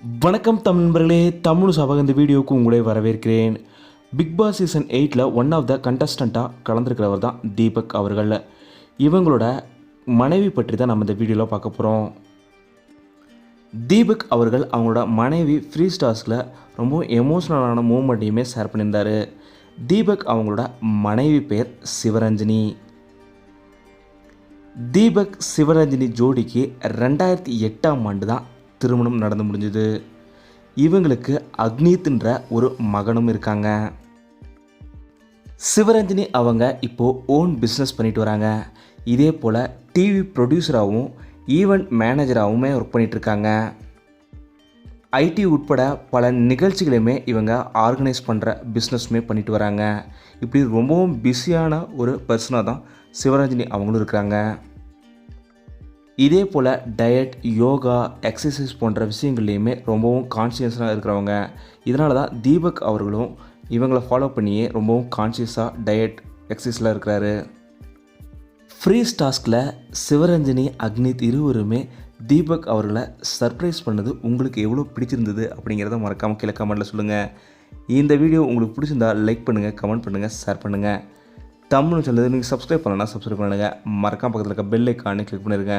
வணக்கம் தமிழ் நண்பர்களே தமிழ் சபக இந்த வீடியோவுக்கு உங்களே வரவேற்கிறேன். பிக் பாஸ் சீசன் எயிட்டில் ஒன் ஆஃப் த கண்டஸ்டண்ட்டாக கலந்துருக்கிறவர் தான் தீபக் அவர்கள் இவங்களோட மனைவி பற்றி தான் நம்ம இந்த வீடியோவில் பார்க்க போகிறோம் தீபக் அவர்கள் அவங்களோட மனைவி ஃப்ரீ ஸ்டார்ஸில் ரொம்ப எமோஷ்னலான மூமெண்ட்டையுமே ஷேர் பண்ணியிருந்தார். தீபக் அவங்களோட மனைவி பேர் சிவரஞ்சினி. தீபக் சிவரஞ்சினி ஜோடிக்கு ரெண்டாயிரத்தி எட்டாம் ஆண்டு தான் திருமணம் நடந்து முடிஞ்சுது. இவங்களுக்கு அக்னித்துன்ற ஒரு மகனும் இருக்காங்க. சிவரஞ்சனி அவங்க இப்போது ஓன் பிஸ்னஸ் பண்ணிட்டு வராங்க. இதே போல் டிவி ப்ரொடியூசராகவும் ஈவெண்ட் மேனேஜராகவுமே ஒர்க் பண்ணிகிட்ருக்காங்க இருக்காங்க. ஐடி உட்பட பல நிகழ்ச்சிகளையுமே இவங்க ஆர்கனைஸ் பண்ணுற பிஸ்னஸுமே பண்ணிட்டு வராங்க. இப்படி ரொம்பவும் பிஸியான ஒரு பர்சனாக தான் சிவரஞ்சனி அவங்களும் இருக்கிறாங்க. இதே போல் டயட் யோகா எக்ஸசைஸ் போன்ற விஷயங்கள்லையுமே ரொம்பவும் கான்சியஸாக இருக்கிறவங்க. இதனால தான் தீபக் அவர்களும் இவங்களை ஃபாலோ பண்ணியே ரொம்பவும் கான்சியஸாக டயட் எக்ஸசைஸில் இருக்கிறாரு. ஃப்ரீ டாஸ்கில் சிவரஞ்சனி அக்னித் இருவருமே தீபக் அவர்களை சர்ப்ரைஸ் பண்ணது உங்களுக்கு எவ்வளோ பிடிச்சிருந்தது அப்படிங்கிறத மறக்காமல் கீழே கமெண்ட்டில் சொல்லுங்கள் இந்த வீடியோ உங்களுக்கு பிடிச்சிருந்தா லைக் பண்ணுங்கள் கமெண்ட் பண்ணுங்கள் ஷேர் பண்ணுங்கள் தமிழ்னு சொல்லுது நீங்கள் சப்ஸ்கிரைப் பண்ணலன்னா சப்ஸ்கிரைப் பண்ணுங்கள் மறக்காம பக்கத்தில் இருக்க பெல் ஐக்கானே கிளிக் பண்ணிருங்க.